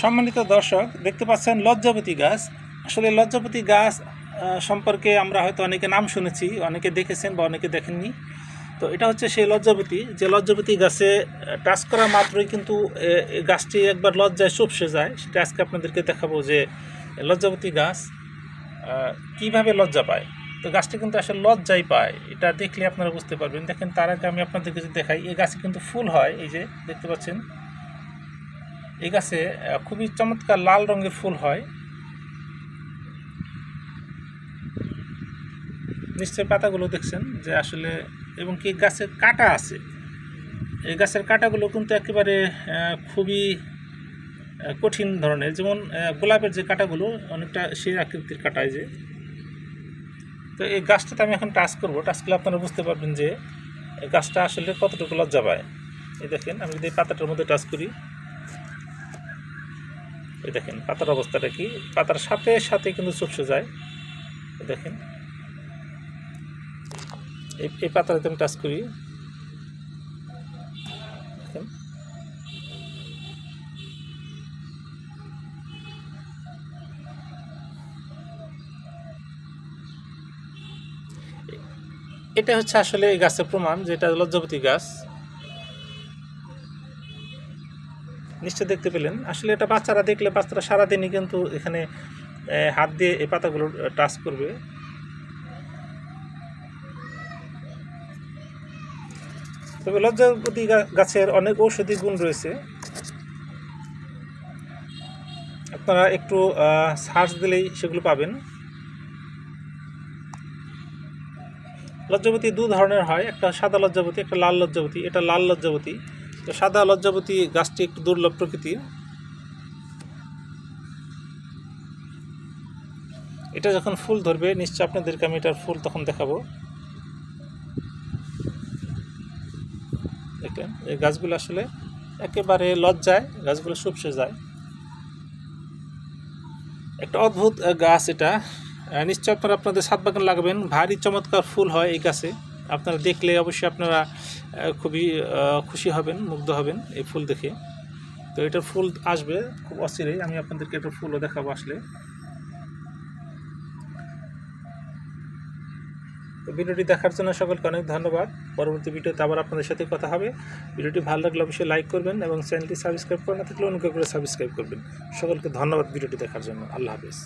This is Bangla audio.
সম্মানিত দর্শক, দেখতে পাচ্ছেন লজ্জাপতি গাছ। আসলে লজ্জাপতি গাছ সম্পর্কে আমরা হয়তো অনেকে নাম শুনেছি, অনেকে দেখেছেন বা অনেকে দেখেননি। তো এটা হচ্ছে সেই লজ্জাপতি যে লজ্জাপতি গাছে টাচ করা মাত্রই কিন্তু গাছটি একবার লজ্জায় চুপসে যায়। সেটা আজকে আপনাদেরকে দেখাবো যে লজ্জাপতি গাছ কীভাবে লজ্জা পায়। তো গাছটি কিন্তু আসলে লজ্জাই পায়, এটা দেখলে আপনারা বুঝতে পারবেন। দেখেন, তার আগে আমি আপনাদেরকে যদি দেখাই, এই গাছে কিন্তু ফুল হয়, এই যে দেখতে পাচ্ছেন। এই গাছে খুবই চমৎকার লাল রঙের ফুল হয়। নিশ্চয় পাতাগুলো দেখছেন যে আসলে, এবং কি গাছের কাটা আছে। এই গাছের কাটাগুলো কিন্তু একেবারে খুবই কঠিন ধরনের। যেমন গোলাপের যে কাটাগুলো, অনেকটা সেই আকৃতির কাটায় যে। তো এই গাছটাতে আমি এখন টাচ করব। টাচ করলে আপনারা বুঝতে পারবেন যে গাছটা আসলে কতটুকু লজ্জা পায় এই দেখেন, আমি যদি পাতাটার মধ্যে টাচ করি। এই দেখেন, পাতার অবস্থাটা কি? পাতার সাথে সাথে কিন্তু চুপসে যায়। দেখেন। এই পাতাটাতে আমি টাচ করি এটা হচ্ছে আসলে এই গাছের প্রমাণ, যে এটা লজ্জাপতি গাছ। নিশ্চয় দেখতে পেলেন। আসলে এটা বাচ্চারা দেখলে বাচ্চারা সারাদিনই কিন্তু এখানে হাত দিয়ে এই পাতাগুলো টাচ করবে। তবে লজ্জাপতি গাছের অনেক ঔষধি গুণ রয়েছে। আপনারা একটু সার্চ দিলেই সেগুলো পাবেন। লজ্জাপতি দু ধরনের হয়, একটা সাদা লজ্জাপতি, একটা লাল লজ্জাপতি। এটা লাল লজ্জাপতি। তো সাদা লজ্জাপতি গাছটি একটু দুর্লভ প্রকৃতির। এটা যখন ফুল ধরবে নিশ্চয় আপনাদেরকে আমি এটার ফুল তখন দেখাবো। দেখলেন, এই গাছগুলো আসলে একেবারে লজ্জায়, গাছগুলো শুপসে যায়। একটা অদ্ভুত গাছ এটা। নিশ্চয় আপনারা আপনাদের সাত বাগান লাগাবেন। ভারী চমৎকার ফুল হয় এই গাছে। আপনারা দেখলে অবশ্যই আপনারা খুবই খুশি হবেন, মুগ্ধ হবেন এই ফুল দেখে। তো এটার ফুল আসবে, খুব অচিরেই আমি আপনাদেরকে এটার ফুলও দেখাবো আসলে। তো ভিডিওটি দেখার জন্য সকলকে অনেক ধন্যবাদ। পরবর্তী ভিডিওতে আবার আপনাদের সাথে কথা হবে। ভিডিওটি ভালো লাগলে অবশ্যই লাইক করবেন এবং চ্যানেলটি সাবস্ক্রাইব করে না থাকলে অনুগ্রহ করে সাবস্ক্রাইব করবেন। সকলকে ধন্যবাদ ভিডিওটি দেখার জন্য। আল্লাহ হাফিজ।